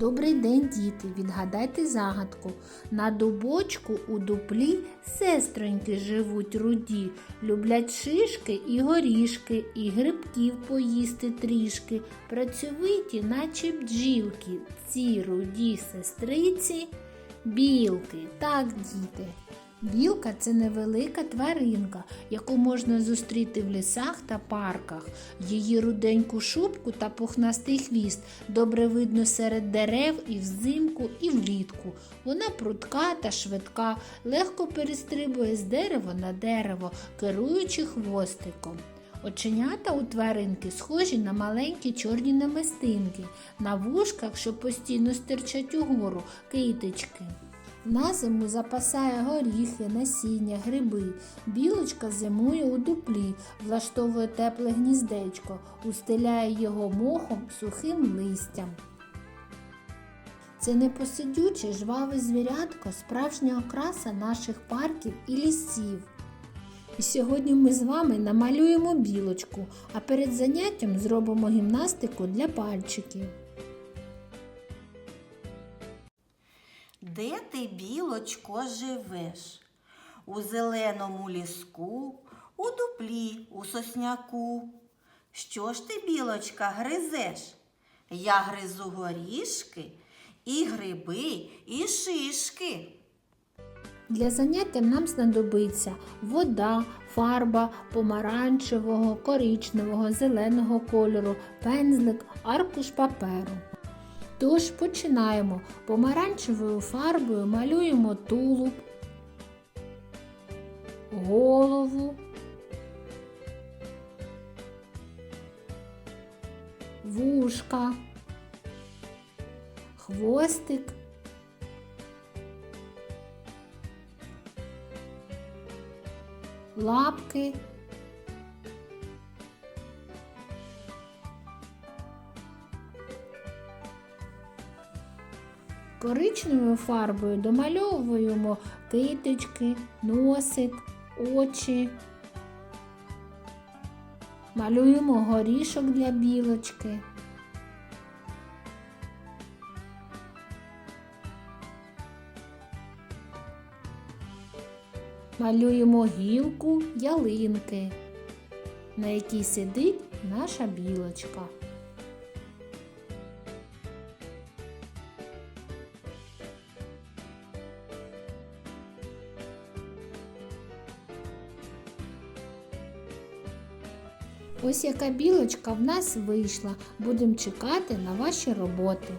Добрий день, діти! Відгадайте загадку. На дубочку у дуплі сестроньки живуть руді, люблять шишки і горішки, і грибків поїсти трішки. Працьовиті, наче бджілки, ці руді сестриці, білки. Так, діти. Білка це невелика тваринка, яку можна зустріти в лісах та парках. Її руденьку шубку та пухнастий хвіст добре видно серед дерев і взимку, і влітку. Вона прудка та швидка, легко перестрибує з дерева на дерево, керуючи хвостиком. Оченята у тваринки схожі на маленькі чорні намистинки, на вушках, що постійно стирчать угору, китички. На зиму запасає горіхи, насіння, гриби. Білочка зимує у дуплі, влаштовує тепле гніздечко, устеляє його мохом сухим листям. Це непосидюче жваве звірятко, справжня окраса наших парків і лісів. І сьогодні ми з вами намалюємо білочку, а перед заняттям зробимо гімнастику для пальчиків. Де ти, білочко, живеш? У зеленому ліску, у дуплі, у сосняку. Що ж ти, білочка, гризеш? Я гризу горішки, і гриби, і шишки. Для заняття нам знадобиться вода, фарба помаранчевого, коричневого, зеленого кольору, пензлик, аркуш паперу. Тож починаємо. Помаранчевою фарбою малюємо тулуб, голову, вушка, хвостик. лапки. Коричневою фарбою домальовуємо китички, носик, очі. Малюємо горішок для білочки. Малюємо гілку ялинки, на якій сидить наша білочка. Ось яка білочка в нас вийшла. Будемо чекати на ваші роботи.